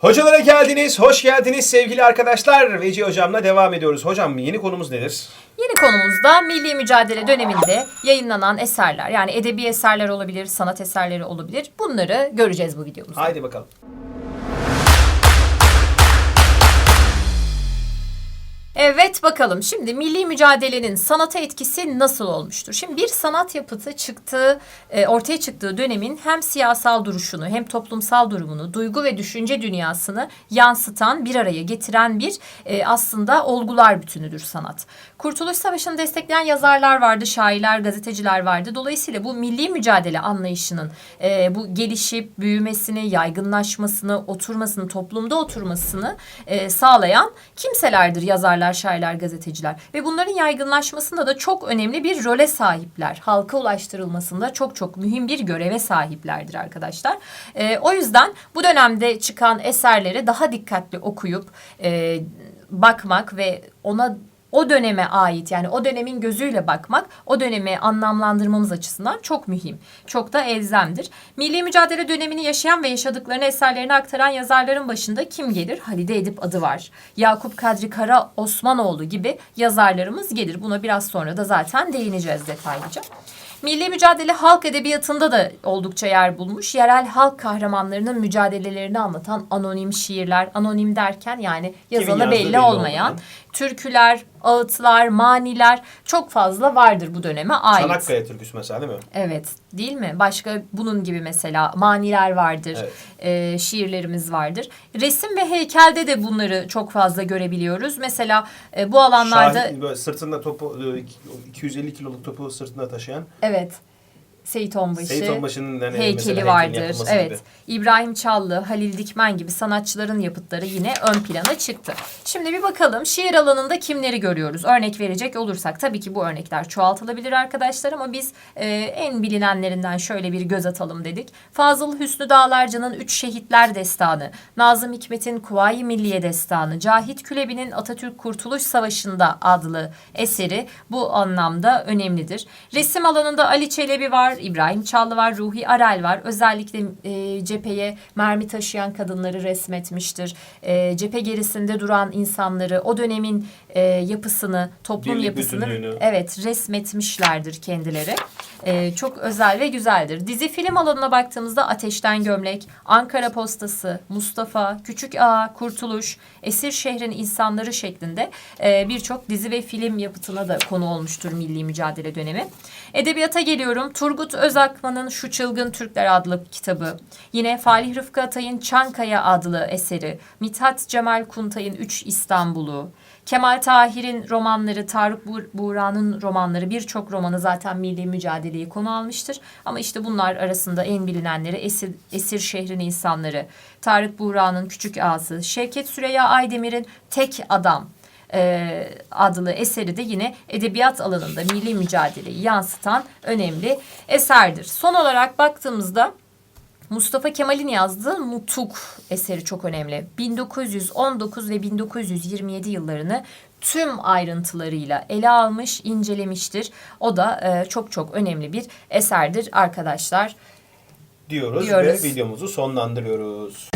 Hocalara geldiniz, hoş geldiniz sevgili arkadaşlar. Veci hocamla devam ediyoruz. Hocam yeni konumuz nedir? Yeni konumuzda milli mücadele döneminde yayınlanan eserler yani edebi eserler olabilir, sanat eserleri olabilir. Bunları göreceğiz bu videomuzda. Haydi bakalım. Evet bakalım şimdi milli mücadelenin sanata etkisi nasıl olmuştur? Şimdi bir sanat yapıtı çıktığı, e, ortaya çıktığı dönemin hem siyasal duruşunu hem toplumsal durumunu, duygu ve düşünce dünyasını yansıtan, bir araya getiren bir e, aslında olgular bütünüdür sanat. Kurtuluş Savaşı'nı destekleyen yazarlar vardı, şairler, gazeteciler vardı. Dolayısıyla bu milli mücadele anlayışının e, bu gelişip büyümesini, yaygınlaşmasını, oturmasını, toplumda oturmasını sağlayan kimselerdir yazarlar, şairler, gazeteciler. Ve bunların yaygınlaşmasında da çok önemli bir role sahipler. Halka ulaştırılmasında çok çok mühim bir göreve sahiplerdir arkadaşlar. E, o yüzden bu dönemde çıkan eserleri daha dikkatli okuyup e, bakmak ve ona o döneme ait yani o dönemin gözüyle bakmak o dönemi anlamlandırmamız açısından çok mühim. Çok da elzemdir. Milli mücadele dönemini yaşayan ve yaşadıklarını eserlerine aktaran yazarların başında kim gelir? Halide Edip adı var. Yakup Kadri Kara Osmanoğlu gibi yazarlarımız gelir. Buna biraz sonra da zaten değineceğiz detaylıca. Milli mücadele halk edebiyatında da oldukça yer bulmuş. Yerel halk kahramanlarının mücadelelerini anlatan anonim şiirler, anonim derken yani yazanı belli, belli olmayan olmayan. türküler, ağıtlar, maniler çok fazla vardır bu döneme ait. Çanakkale türküsü mesela değil mi? Evet, değil mi? Başka bunun gibi mesela maniler vardır, Evet. e, şiirlerimiz vardır. Resim ve heykelde de bunları çok fazla görebiliyoruz. Mesela e, bu alanlarda Şahin, böyle sırtında topu, e, 250 kiloluk topu sırtında taşıyan evet toilettes. Seyit Onbaşı. Seyit Onbaşı'nın mesela heykeli vardır. Evet. gibi. İbrahim Çallı, Halil Dikmen gibi sanatçıların yapıtları yine ön plana çıktı. Şimdi bir bakalım şiir alanında kimleri görüyoruz? Örnek verecek olursak tabii ki bu örnekler çoğaltılabilir arkadaşlar ama biz e, en bilinenlerinden şöyle bir göz atalım dedik. Fazıl Hüsnü Dağlarcı'nın Üç Şehitler Destanı, Nazım Hikmet'in Kuvayi Milliye Destanı, Cahit Külebi'nin Atatürk Kurtuluş Savaşı'nda adlı eseri bu anlamda önemlidir. Resim alanında Ali Çelebi var, İbrahim Çallı var, Ruhi Arel var. Özellikle e, cepheye mermi taşıyan kadınları resmetmiştir. E, cephe gerisinde duran insanları, o dönemin e, yapısını, toplum Birlik yapısını bütünlüğünü. evet resmetmişlerdir kendileri. E, çok özel ve güzeldir. Dizi film alanına baktığımızda Ateşten Gömlek, Ankara Postası, Mustafa, Küçük Ağa, Kurtuluş, Esir Şehrin İnsanları şeklinde e, birçok dizi ve film yapıtına da konu olmuştur milli mücadele dönemi. Edebiyata geliyorum. Turgut Özakman'ın Şu Çılgın Türkler adlı kitabı. Yine Falih Rıfkı Atay'ın Çankaya adlı eseri. Mithat Cemal Kuntay'ın Üç İstanbul'u. Kemal Tahir'in romanları, Tarık Buğ- Buğra'nın romanları birçok romanı zaten milli mücadeleyi konu almıştır. Ama işte bunlar arasında en bilinenleri Esir, Esir Şehrin İnsanları, Tarık Buğra'nın Küçük Ağzı, Şevket Süreyya Aydemir'in Tek Adam e, adlı eseri de yine edebiyat alanında milli mücadeleyi yansıtan önemli eserdir. Son olarak baktığımızda Mustafa Kemal'in yazdığı Nutuk eseri çok önemli. 1919 ve 1927 yıllarını tüm ayrıntılarıyla ele almış, incelemiştir. O da e, çok çok önemli bir eserdir arkadaşlar. diyoruz, Diyoruz. ve videomuzu sonlandırıyoruz.